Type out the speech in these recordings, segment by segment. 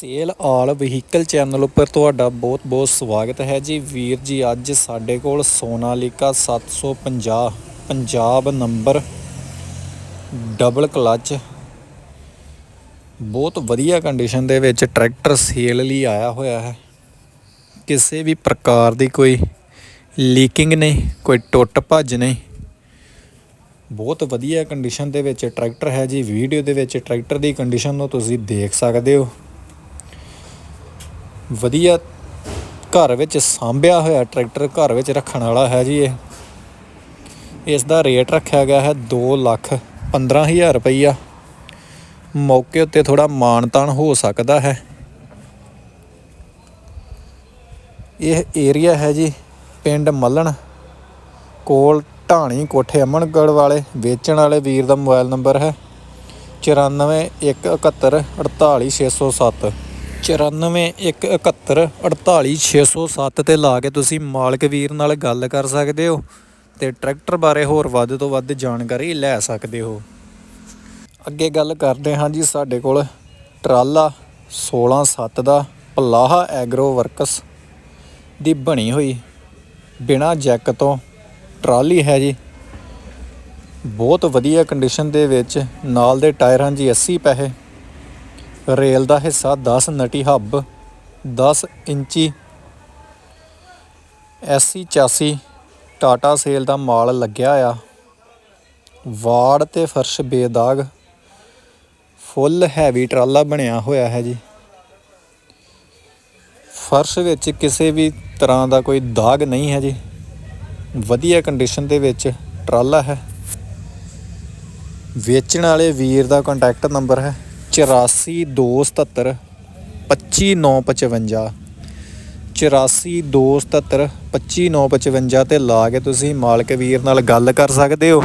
Sale ਆਲ vehicle channel ਉੱਪਰ ਤੁਹਾਡਾ ਬਹੁਤ-ਬਹੁਤ ਸਵਾਗਤ ਹੈ ਜੀ। ਵੀਰ ਜੀ, ਅੱਜ ਸਾਡੇ ਕੋਲ Sonalika 750 Punjab number double clutch ਬਹੁਤ ਵਧੀਆ ਕੰਡੀਸ਼ਨ ਦੇ ਵਿੱਚ ਟਰੈਕਟਰ ਸੇਲ ਲਈ ਆਇਆ ਹੋਇਆ ਹੈ। ਕਿਸੇ ਵੀ ਪ੍ਰਕਾਰ ਦੀ ਕੋਈ ਲੀਕਿੰਗ ਨਹੀਂ, ਕੋਈ ਟੁੱਟ ਭੱਜ ਨਹੀਂ। ਬਹੁਤ ਵਧੀਆ ਕੰਡੀਸ਼ਨ ਦੇ ਵਿੱਚ ਟਰੈਕਟਰ ਹੈ ਜੀ। ਵੀਡੀਓ ਦੇ ਵਿੱਚ ਟਰੈਕਟਰ ਦੀ ਕੰਡੀਸ਼ਨ ਨੂੰ ਤੁਸੀਂ ਦੇਖ ਸਕਦੇ ਹੋ। ਵਧੀਆ ਘਰ ਵਿੱਚ ਸਾਂਭਿਆ ਹੋਇਆ ਟਰੈਕਟਰ ਘਰ ਵਿੱਚ ਰੱਖਣ ਵਾਲਾ ਹੈ ਜੀ ਇਹ। ਇਸ ਦਾ ਰੇਟ ਰੱਖਿਆ ਗਿਆ ਹੈ 2 ਲੱਖ 15000 ਰੁਪਈਆ। ਮੌਕੇ ਉੱਤੇ ਥੋੜਾ ਮਾਨਤਾਨ ਹੋ ਸਕਦਾ ਹੈ। ਇਹ ਏਰੀਆ ਹੈ ਜੀ ਪਿੰਡ ਮੱਲਣ। ਕੋਲ ਢਾਣੀ ਕੋਠੇ ਅਮਨਗੜ ਵਾਲੇ ਵੇਚਣ ਵਾਲੇ ਵੀਰ ਦਾ ਮੋਬਾਈਲ ਨੰਬਰ ਹੈ 9417 48607 9417 48607 ਤੇ ਲਾ ਕੇ ਤੁਸੀਂ ਮਾਲਕ ਵੀਰ ਨਾਲ ਗੱਲ ਕਰ ਸਕਦੇ ਹੋ ਤੇ ਟਰੈਕਟਰ ਬਾਰੇ ਹੋਰ ਵੱਧ ਤੋਂ ਵੱਧ ਜਾਣਕਾਰੀ ਲੈ ਸਕਦੇ ਹੋ। ਅੱਗੇ ਗੱਲ ਕਰਦੇ ਹਾਂ ਜੀ ਸਾਡੇ ਕੋਲ ਟਰਾਲਾ 167 ਦਾ ਪਲਾਹਾ ਐਗਰੋ ਵਰਕਸ ਦੀ ਬਣੀ ਹੋਈ ਬਿਨਾ ਜੈਕ ਤੋਂ ਟਰਾਲੀ ਹੈ ਜੀ। ਬਹੁਤ ਵਧੀਆ ਕੰਡੀਸ਼ਨ ਦੇ ਵਿੱਚ ਨਾਲ ਦੇ ਟਾਇਰ ਹਨ ਜੀ 80 ਪੈਸੇ ਰੇਲ ਦਾ ਹਿੱਸਾ 10 ਨਟੀ ਹੱਬ 10 ਇੰਚੀ ਐਸੀ 84 ਟਾਟਾ ਸੇਲ ਦਾ ਮਾਲ ਲੱਗਿਆ ਆ। ਵਾੜ ਤੇ ਫਰਸ਼ ਬੇਦਾਗ, ਫੁੱਲ ਹੈਵੀ ਟਰਾਲਾ ਬਣਿਆ ਹੋਇਆ ਹੈ ਜੀ। ਫਰਸ਼ ਵਿੱਚ ਕਿਸੇ ਵੀ ਤਰ੍ਹਾਂ ਦਾ ਕੋਈ ਦਾਗ ਨਹੀਂ ਹੈ ਜੀ। ਵਧੀਆ ਕੰਡੀਸ਼ਨ ਦੇ ਵਿੱਚ ਟਰਾਲਾ ਹੈ। ਵੇਚਣ ਵਾਲੇ ਵੀਰ ਦਾ ਕੰਟੈਕਟ ਨੰਬਰ ਹੈ। ਚੁਰਾਸੀ ਦੋ 8427 25955 8427 25955 ਤੇ ਲਾ ਕੇ ਤੁਸੀਂ ਮਾਲਕ ਵੀਰ ਨਾਲ ਗੱਲ ਕਰ ਸਕਦੇ ਹੋ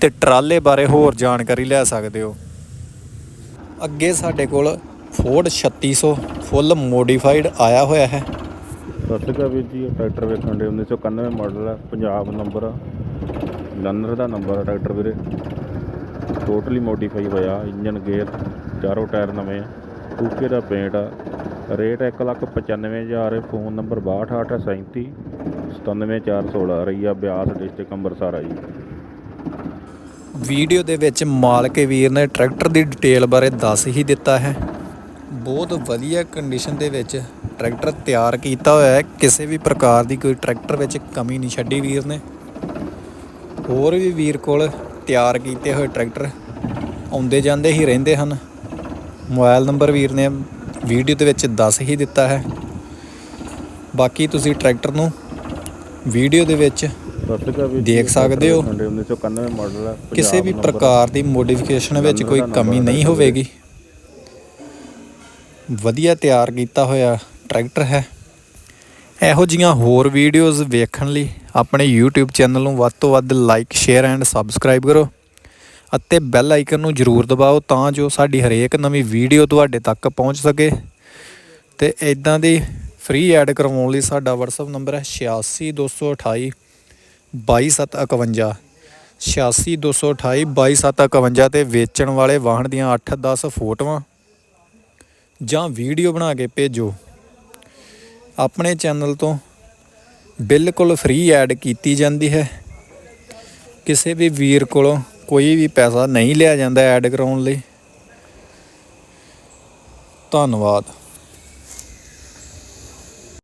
ਤੇ ਟਰਾਲੇ ਬਾਰੇ ਹੋਰ ਜਾਣਕਾਰੀ ਲੈ ਸਕਦੇ ਹੋ। ਅੱਗੇ ਸਾਡੇ ਕੋਲ ਫੋਰਡ 3600 ਫੁੱਲ ਮੋਡੀਫਾਈਡ ਆਇਆ ਹੋਇਆ ਹੈ। ਸਤਿ ਸ਼੍ਰੀ ਅਕਾਲ ਵੀਰ ਜੀ, ਇਹ ਟਰੈਕਟਰ ਵੇਖਣ ਦੇ 1991 ਮਾਡਲ ਹੈ, ਪੰਜਾਬ ਨੰਬਰ ਆ। ਲੰਨਰ ਦਾ ਨੰਬਰ ਆ ਟਰੈਕਟਰ ਵੀਰੇ। ਟੋਟਲੀ ਮੋਡੀਫਾਈ ਹੋਇਆ ਇੰਜਨ ਗੇਅਰ ਚਾਰੋਂ ਟਾਇਰ ਨਵੇਂ ਆ। ਕੂਕੇ ਦਾ ਪੇਂਟ ਆ। Rate 195000 phone number 623837 97416 Raiya Beas district Amritsar ਆ ਜੀ। ਵੀਡੀਓ ਦੇ ਵਿੱਚ ਮਾਲਕ ਵੀਰ ਨੇ ਟਰੈਕਟਰ ਦੀ ਡਿਟੇਲ ਬਾਰੇ ਦੱਸ ਹੀ ਦਿੱਤਾ ਹੈ। ਬਹੁਤ ਵਧੀਆ ਕੰਡੀਸ਼ਨ ਦੇ ਵਿੱਚ ਟਰੈਕਟਰ ਤਿਆਰ ਕੀਤਾ ਹੋਇਆ ਹੈ। ਕਿਸੇ ਵੀ ਪ੍ਰਕਾਰ ਦੀ ਕੋਈ ਟਰੈਕਟਰ ਵਿੱਚ ਕਮੀ ਨਹੀਂ ਛੱਡੀ ਵੀਰ ਨੇ। ਹੋਰ ਵੀ ਵੀਰ ਕੋਲ ਤਿਆਰ ਕੀਤੇ ਹੋਏ ਟਰੈਕਟਰ ਆਉਂਦੇ ਜਾਂਦੇ ਹੀ ਰਹਿੰਦੇ ਹਨ। ਮੋਬਾਈਲ ਨੰਬਰ ਵੀਰ ਨੇ ਵੀਡੀਓ ਦੇ ਵਿੱਚ ਦੱਸ ਹੀ ਦਿੱਤਾ ਹੈ ਬਾਕੀ ਤੁਸੀਂ ਟਰੈਕਟਰ ਨੂੰ ਵੀਡੀਓ ਦੇ ਵਿੱਚ ਦੇਖ ਸਕਦੇ ਹੋ। ਵੇਖਣ ਦੇ 1991 ਮਾਡਲ ਆ ਕਿਸੇ ਵੀ। ਪ੍ਰਕਾਰ ਦੀ ਮੋਡੀਫਿਕੇਸ਼ਨ ਵਿੱਚ ਕੋਈ ਕਮੀ ਨਹੀਂ ਹੋਵੇਗੀ ਵਧੀਆ ਤਿਆਰ ਕੀਤਾ ਹੋਇਆ ਟਰੈਕਟਰ ਹੈ ਇਹੋ ਜੀਆਂ ਹੋਰ ਵੀਡੀਓਜ਼ ਵੇਖਣ ਲਈ ਆਪਣੇ YouTube ਚੈਨਲ ਨੂੰ ਵੱਧ ਤੋਂ ਵੱਧ ਲਾਈਕ ਸ਼ੇਅਰ ਐਂਡ ਸਬਸਕ੍ਰਾਈਬ ਕਰੋ ਅਤੇ ਬੈਲ ਆਈਕਨ ਨੂੰ ਜ਼ਰੂਰ ਦਬਾਓ ਤਾਂ ਜੋ ਸਾਡੀ ਹਰੇਕ ਨਵੀਂ ਵੀਡੀਓ ਤੁਹਾਡੇ ਤੱਕ ਪਹੁੰਚ ਸਕੇ। ਤੇ ਇਦਾਂ ਦੀ ਫ੍ਰੀ ਐਡ ਕਰਵਾਉਣ ਲਈ ਸਾਡਾ WhatsApp ਨੰਬਰ ਹੈ 86228 22751 86228 22751 ਤੇ ਵੇਚਣ ਵਾਲੇ ਵਾਹਨ ਦੀਆਂ 8-10 ਫੋਟੋਆਂ ਜਾਂ ਵੀਡੀਓ ਬਣਾ ਕੇ ਭੇਜੋ। ਆਪਣੇ ਚੈਨਲ ਤੋਂ ਬਿਲਕੁਲ ਫ੍ਰੀ ਐਡ ਕੀਤੀ ਜਾਂਦੀ ਹੈ। ਕਿਸੇ ਵੀ ਵੀਰ ਕੋਲੋਂ ਕੋਈ ਵੀ ਪੈਸਾ ਨਹੀਂ ਲਿਆ ਜਾਂਦਾ ਐਡ ਕਰਾਉਣ ਲਈ। ਧੰਨਵਾਦ।